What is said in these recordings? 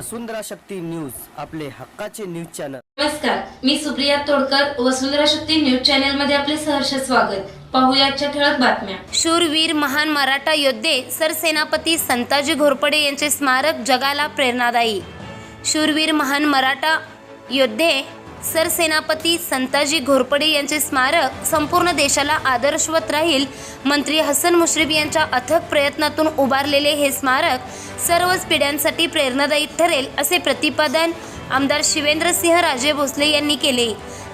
वसुंधरा Shakti news आपले हक्काचे news channel. नमस्कार मी सुप्रिया तोडकर वसुंधरा शक्ती न्यूज चॅनलमध्ये आपले सहर्ष स्वागत. पाहूया आजच्या ठळक बातम्या. शूरवीर महान मराठा योद्धे सरसेनापती संताजी घोरपडे यांचे स्मारक जगाला प्रेरणादायी. शूरवीर महान मराठा योद्धे सरसेनापती संताजी घोरपडे यांचे स्मारक संपूर्ण देशाला आदर्शवत राहील. मंत्री हसन मुश्रीफ यांच्या अथक प्रयत्नातून उभारलेले हे स्मारक सर्वच पिढ्यांसाठी प्रेरणादायी ठरेल असे प्रतिपादन आमदार शिवेंद्रसिंह राजे भोसले यांनी केले.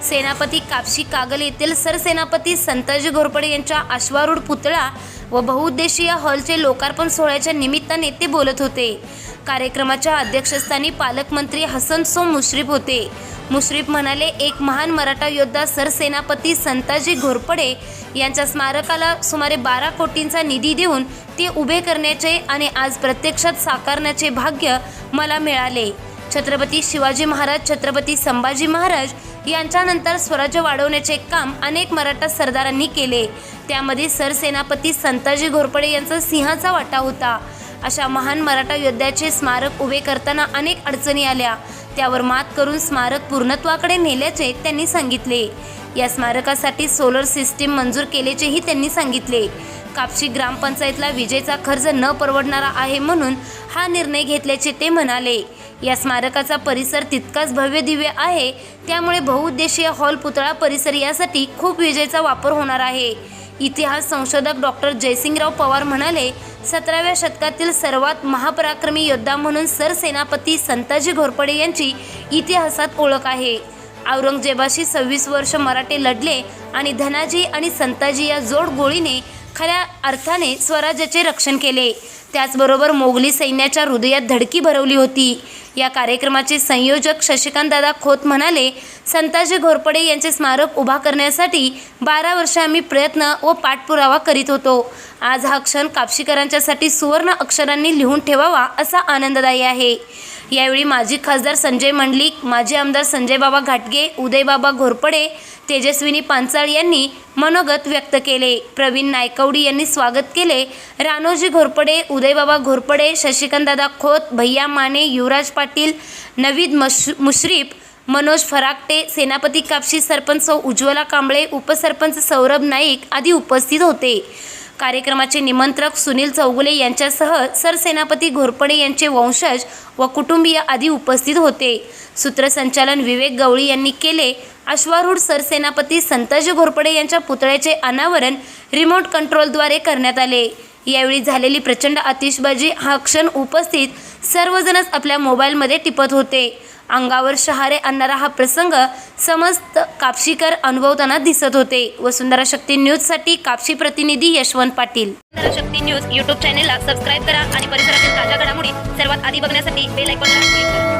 सेनापती कापशी कागल येथील सरसेनापती संताजी घोरपडे यांच्या अश्वारूढ पुतळा व बहुउद्देशीय हॉलचे लोकार्पण सोहळ्याच्या निमित्ताने ते बोलत होते. कार्यक्रमाच्या अध्यक्षस्थानी पालकमंत्री हसन सो मुश्रीफ होते. मुश्रीफ म्हणाले एक महान मराठा योद्धा सरसेनापती संताजी घोरपडे यांच्या स्मारकाला सुमारे बारा कोटींचा निधी देऊन ते उभे करण्याचे आणि आज प्रत्यक्षात साकारण्याचे भाग्य मला मिळाले. छत्रपती शिवाजी महाराज छत्रपती संभाजी महाराज यांच्यानंतर स्वराज्य वाढवण्याचे काम अनेक मराठा सरदारांनी केले. त्यामध्ये सरसेनापती संताजी घोरपडे यांचा सिंहाचा वाटा होता. अशा महान मराठा योद्ध्याचे स्मारक उभे करताना अनेक अडचणी आल्या. त्यावर मात करून स्मारक पूर्णत्वाकडे नेल्याचे त्यांनी सांगितले. या स्मारकासाठी सोलर सिस्टीम मंजूर केल्याचेही त्यांनी सांगितले. कापशी ग्रामपंचायतला विजेचा खर्च न परवडणारा आहे म्हणून हा निर्णय घेतल्याचे ते म्हणाले. या स्मारकाचा परिसर तितकाच भव्य दिव्य आहे त्यामुळे बहुउद्देशीय हॉल पुतळा परिसर यासाठी खूप विजेचा वापर होणार आहे. इतिहास संशोधक डॉक्टर जयसिंगराव पवार म्हणाले सतराव्या शतकातील सर्वात महापराक्रमी योद्धा म्हणून सरसेनापती संताजी घोरपडे यांची इतिहासात ओळख आहे. औरंगजेबाशी सव्वीस वर्ष मराठे लढले आणि धनाजी आणि संताजी या जोड गोळीने खऱ्या अर्थाने स्वराज्याचे रक्षण केले. त्याचबरोबर मोगली सैन्याच्या हृदयात धडकी भरवली होती. या कार्यक्रमाचे संयोजक शशिकांतदादा खोत म्हणाले संताजी घोरपडे यांचे स्मारक उभा करण्यासाठी बारा वर्ष आम्ही प्रयत्न व पाठपुरावा करीत होतो. आज हा क्षण कापशीकरांच्यासाठी सुवर्ण अक्षरांनी लिहून ठेवावा असा आनंददायी आहे. यावेळी माजी खासदार संजय मंडलिक माजी आमदार संजय बाबा घाटगे उदयबाबा घोरपडे तेजस्विनी पांचाळ यांनी मनोगत व्यक्त केले. प्रवीण नायकवडी यांनी स्वागत केले. रानोजी घोरपडे उदयबाबा घोरपडे शशिकांतदादा खोत भैया माने युवराज पाटील नवीद मश मुश्रीफ मनोज फराकटे सेनापती कापशी सरपंच सौ उज्ज्वला कांबळे उपसरपंच सौरभ नाईक आदी उपस्थित होते. कार्यक्रमाचे निमंत्रक सुनील चौगुले यांच्यासह सरसेनापती घोरपडे यांचे वंशज व कुटुंबीय आदी उपस्थित होते. सूत्रसंचालन विवेक गवळी यांनी केले. अश्वारूढ सरसेनापती संताजी घोरपडे यांच्या पुतळ्याचे अनावरण रिमोट कंट्रोलद्वारे करण्यात आले. यावेळी झालेली प्रचंड आतिषबाजी हा क्षण उपस्थित सर्वजणच आपल्या मोबाईलमध्ये टिपत होते. अंगावर शहारे आणणारा हा प्रसंग समस्त कापशीकर अनुभवताना दिसत होते. वसुंधरा शक्ती न्यूजसाठी कापशी प्रतिनिधी यशवंत पाटील. वसुंधरा शक्ती न्यूज यूट्यूब चॅनेलला सबस्क्राईब करा आणि परिसरातील ताज्या घडामोडी सर्वात आधी बघण्यासाठी बेल आयकॉनला क्लिक करा.